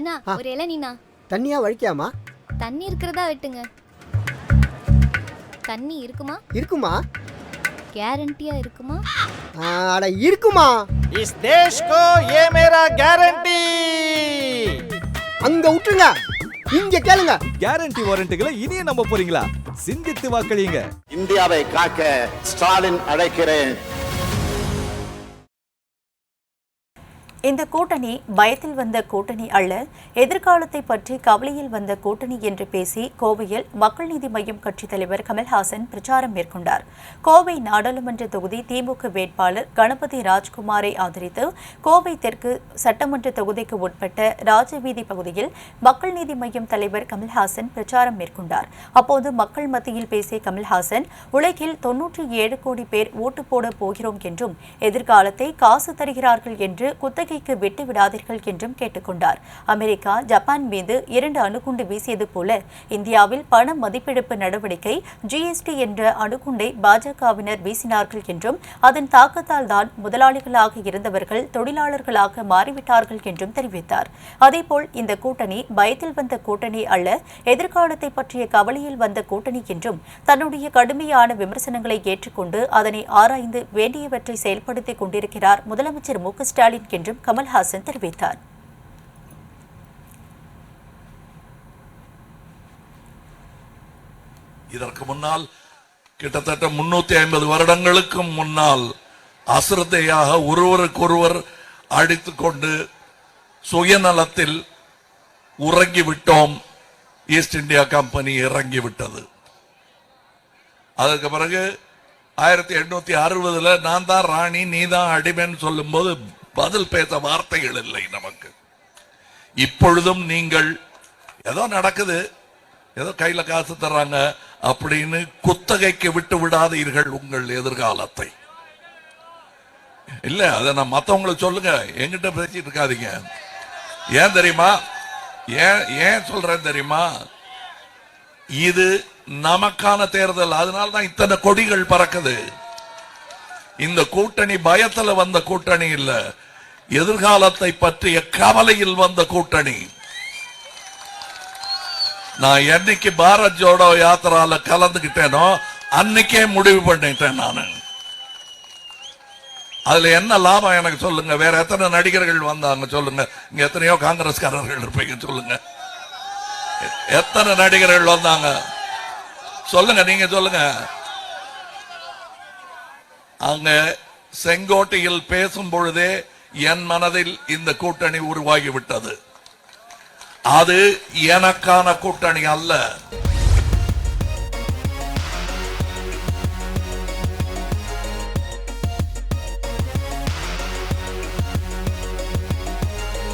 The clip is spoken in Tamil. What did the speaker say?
அண்ணா ஆ. ஒரு இளநீண்ணா தண்ணியா வழிக்காமா தண்ணி இருக்கிறதா வெட்டுங்க தண்ணி இருக்குமா இருக்குமா கேரண்டியா இருக்குமா ஆ, அட இருக்குமா इस देश को ये मेरा गारंटी அங்க விட்டுருங்க இங்க கேளுங்க கேரண்டி வாரண்டிகளை இனியும் நம்ப போறீங்களா சிந்தித்து வாக்களியுங்க இந்தியாவை காக்க ஸ்டாலின் அழைக்கிறேன் இந்த கூட்டணி பயத்தில் வந்த கூட்டணி அல்ல எதிர்காலத்தை பற்றி கவலையில் வந்த கூட்டணி என்று பேசி கோவையில் மக்கள் நீதி மய்யம் கட்சித் தலைவர் கமல்ஹாசன் பிரச்சாரம் மேற்கொண்டார். கோவை நாடாளுமன்ற தொகுதி திமுக வேட்பாளர் கணபதி ராஜ்குமாரை ஆதரித்து கோவை தெற்கு சட்டமன்ற தொகுதிக்கு உட்பட்ட ராஜவீதி பகுதியில் மக்கள் நீதி மய்யம் தலைவர் கமல்ஹாசன் பிரச்சாரம் மேற்கொண்டார். அப்போது மக்கள் மத்தியில் பேசிய கமல்ஹாசன் உலகில் தொன்னூற்றி ஏழு கோடி பேர் ஓட்டு போட போகிறோம் என்றும் எதிர்காலத்தை காசு தருகிறார்கள் என்று குத்தகை இலங்கைக்கு விட்டு விடாதீர்கள் என்றும் கேட்டுக்கொண்டார். அமெரிக்கா ஜப்பான் மீது இரண்டு அணுகுண்டு வீசியது போல இந்தியாவில் பண மதிப்பிழப்பு நடவடிக்கை ஜிஎஸ்டி என்ற அணுகுண்டை பாஜகவினர் வீசினார்கள் என்றும் அதன் தாக்கத்தால் தான் முதலாளிகளாக இருந்தவர்கள் தொழிலாளர்களாக மாறிவிட்டார்கள் என்றும் தெரிவித்தார். அதேபோல் இந்த கூட்டணி பயத்தில் வந்த கூட்டணி அல்ல எதிர்காலத்தை பற்றிய கவலையில் வந்த கூட்டணி என்றும் தன்னுடைய கடுமையான விமர்சனங்களை ஏற்றுக்கொண்டு அதனை ஆராய்ந்து வேண்டியவற்றை செயல்படுத்திக் கொண்டிருக்கிறார் முதலமைச்சர் மு ஸ்டாலின் என்றும் கமல்ஹாசன் தெரிவித்தார். இதற்கு முன்னால் கிட்டத்தட்ட முன்னூத்தி ஐம்பது வருடங்களுக்கும் முன்னால் அசிரத்தையாக ஒருவருக்கொருவர் அடித்து கொண்டு சுயநலத்தில் உறங்கிவிட்டோம் ஈஸ்ட் இந்தியா கம்பெனி இறங்கிவிட்டது அதற்கு பிறகு ஆயிரத்தி எண்ணூத்தி அறுபதுல நான் தான் ராணி நீ தான் அடிமைன்னு சொல்லும்போது பதில் பேச வார்த்தைகள் இல்லை நமக்கு. இப்பொழுதும் நீங்கள் ஏதோ நடக்குது ஏதோ கையில காசு தர்றாங்க அப்படின்னு குத்தகைக்கு விட்டு விடாதீர்கள் உங்கள் எதிர்காலத்தை. இல்ல அதை நான் மத்தவங்களுக்கு சொல்லுங்க என்கிட்ட பேசிட்டு இருக்காதீங்க. ஏன் தெரியுமா? ஏன் ஏன் சொல்றேன் தெரியுமா? இது நமக்கான தேர்தல் அதனால தான் இத்தனை கொடிகள் பறக்குது. இந்த கூட்டணி பயத்துல வந்த கூட்டணி இல்ல. எதிர்காலத்தை பற்றிய கவலையில் வந்த கூட்டணி. நான் என்னைக்கு பாரத் ஜோடோ யாத்திரால கலந்துகிட்டேனோ அன்னைக்கே முடிவு பண்ணிட்டேன் நானு. அதுல என்ன லாபம் எனக்கு சொல்லுங்க. வேற எத்தனை நடிகர்கள் வந்தாங்க சொல்லுங்க. இங்க எத்தனையோ காங்கிரஸ்காரர்கள் இருப்பீங்க சொல்லுங்க. எத்தனை நடிகர்கள் வந்தாங்க? சொல்லுங்க நீங்க சொல்லுங்க. அங்க செங்கோட்டையில் பேசும் பொழுதே என் மனதில் இந்த கூட்டணி உருவாகிவிட்டது. அது எனக்கான கூட்டணி அல்ல.